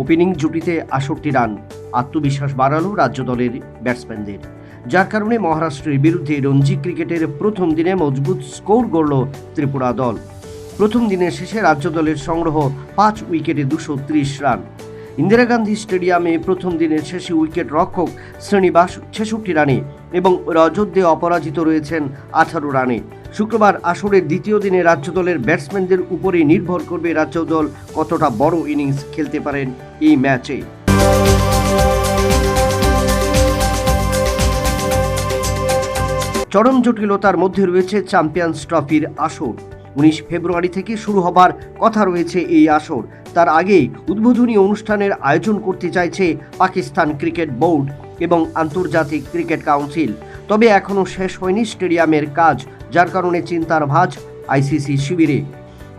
Opening জুটিতে আষট্টি run, আত্মবিশ্বাস বাড়ালো রাজ্য দলের ব্যাটসম্যানদের। যার কারণে মহারাষ্ট্রের বিরুদ্ধে রঞ্জি ক্রিকেটের প্রথম দিনে মজবুত স্কোর গড়ল ত্রিপুরা দল। প্রথম দিনের শেষে রাজ্য দলের সংগ্রহ পাঁচ উইকেটে দুশো রান। ইন্দিরা গান্ধী স্টেডিয়ামে প্রথম দিনের শেষে উইকেট রক্ষক শ্রীনিবাস ছেষট্টি রানে এবং রজত দে অপরাজিত রয়েছেন আঠারো রানে। শুক্রবার আসরের দ্বিতীয় দিনে রাজ্য দলের ব্যাটসম্যানদের উপরে নির্ভর করবে রাজ্য দল কতটা বড় ইনিংস খেলতে পারেন এই ম্যাচে। চরম জটিলতার মধ্যে রয়েছে চ্যাম্পিয়ন্স ট্রফির আসর। উনিশ ফেব্রুয়ারি থেকে শুরু হবার কথা রয়েছে এই আসর। তার আগে উদ্বোধনী অনুষ্ঠানের আয়োজন করতে চাইছে পাকিস্তান ক্রিকেট বোর্ড এবং আন্তর্জাতিক ক্রিকেট কাউন্সিল। তবে এখনও শেষ হয়নি স্টেডিয়ামের কাজ। যার কারণে চিন্তার ভাঁজ আইসিসি শিবিরে।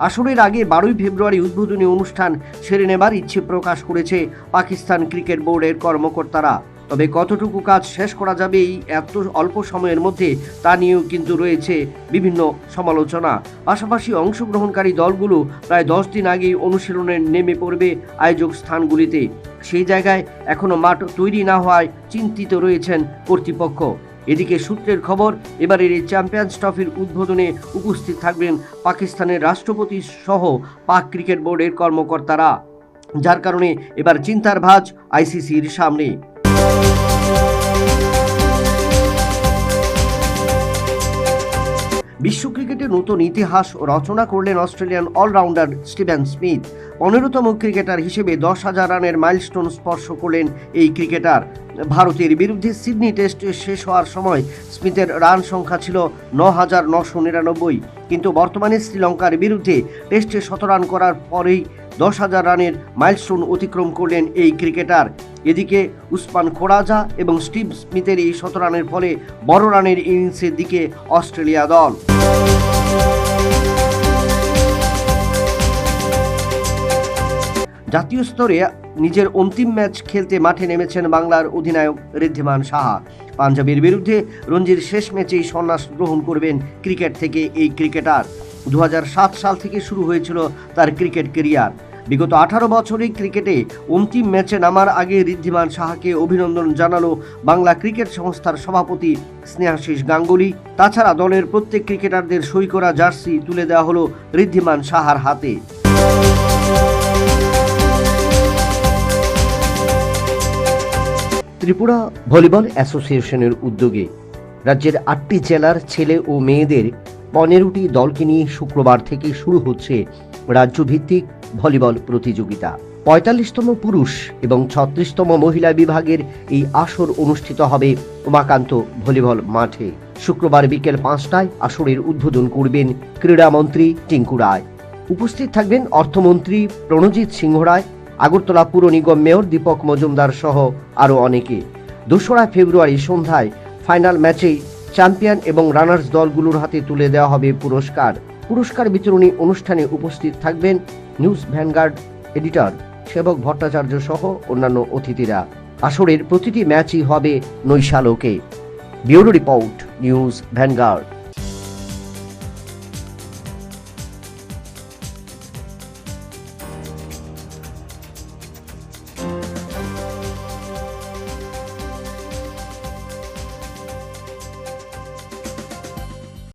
আসরের আগে বারোই ফেব্রুয়ারি উদ্বোধনী অনুষ্ঠান সেরে নেবার ইচ্ছে প্রকাশ করেছে পাকিস্তান ক্রিকেট বোর্ডের কর্মকর্তারা। তবে কতটুকু কাজ শেষ করা যাবে এই এত অল্প সময়ের মধ্যে তা নিয়েও কিন্তু রয়েছে বিভিন্ন সমালোচনা। পাশাপাশি অংশগ্রহণকারী দলগুলো প্রায় দশ দিন আগেই অনুশীলনে নেমে পড়বে আয়োজক স্থানগুলিতে। সেই জায়গায় এখনও মাঠ তৈরি না হওয়ায় চিন্তিত রয়েছেন কর্তৃপক্ষ। এদিকে সূত্রের খবর, এবারের এই চ্যাম্পিয়ন্স ট্রফির উদ্বোধনে উপস্থিত থাকবেন পাকিস্তানের রাষ্ট্রপতি সহ পাক ক্রিকেট বোর্ডের কর্মকর্তারা। যার কারণে এবার চিন্তার ভাজ আইসিসির সামনে। নতুন ইতিহাস রচনা করলেন অস্ট্রেলিয়ান অলরাউন্ডার স্টিভেন স্মিথ। পনেরোতম ক্রিকেটার হিসেবে দশ হাজার রানের মাইলস্টোন স্পর্শ করলেন এই ক্রিকেটার। ভারতের বিরুদ্ধে সিডনি টেস্ট শেষ হওয়ার সময় স্মিথের রান সংখ্যা ছিল ন হাজার নশো নিরানব্বই। কিন্তু বর্তমানে শ্রীলঙ্কার বিরুদ্ধে টেস্টে শত রান করার পরেই দশ হাজার রানের মাইলস্টোন অতিক্রম করলেন এই ক্রিকেটার। এদিকে উসমান খোরাজা এবং স্টিভ স্মিথের এই শত রানের ফলে বড় রানের ইনিংসের দিকে অস্ট্রেলিয়া দল। জাতীয় স্তরে নিজের অন্তিম ম্যাচ খেলতে মাঠে নেমেছেন বাংলার অধিনায়ক ঋদ্ধিমান সাহা। পাঞ্জাবের বিরুদ্ধে রঞ্জির শেষ ম্যাচেই সন্ন্যাস গ্রহণ করবেন ক্রিকেট থেকে এই ক্রিকেটার। দু হাজার সাত সাল থেকে শুরু হয়েছিল তার ক্রিকেট কেরিয়ার বিগত আঠারো বছরে ক্রিকেটে অন্তিম ম্যাচে নামার আগে ঋদ্ধিমান সাহাকে অভিনন্দন জানালো বাংলা ক্রিকেট সংস্থার সভাপতি স্নেহাশিস গাঙ্গুলি। তাছাড়া দলের প্রত্যেক ক্রিকেটারদের সই করা জার্সি তুলে দেওয়া হলো ঋদ্ধিমান সাহার হাতে। ত্রিপুরা ভলিবল অ্যাসোসিয়েশনের উদ্যোগে রাজ্যের আটটি জেলার ছেলে ও মেয়েদের পনেরোটি দলকে নিয়ে শুক্রবার থেকে শুরু হচ্ছে রাজ্যভিত্তিক ভলিবল প্রতিযোগিতা। পঁয়তাল্লিশতম পুরুষ এবং ছত্রিশতম মহিলা বিভাগের এই আসর অনুষ্ঠিত হবে উমাকান্ত ভলিবল মাঠে। শুক্রবার বিকেল পাঁচটায় আসরের উদ্বোধন করবেন ক্রীড়ামন্ত্রী টিঙ্কু রায়। উপস্থিত থাকবেন অর্থমন্ত্রী প্রণজিৎ সিংহ রায় আগরতলা পুর নিগম মেয়র দীপক মজুমদার সহ আরও অনেকে। দোসরা ফেব্রুয়ারি সন্ধ্যায় ফাইনাল ম্যাচে চ্যাম্পিয়ন এবং রানার্স দলগুলোর হাতে তুলে দেওয়া হবে পুরস্কার। পুরস্কার বিতরণী অনুষ্ঠানে উপস্থিত থাকবেন নিউজ ভ্যানগার্ড এডিটর সেবক ভট্টাচার্য সহ অন্যান্য অতিথিরা। আসরের প্রতিটি ম্যাচই হবে নৈশালোকে। Bureau report news Vanguard.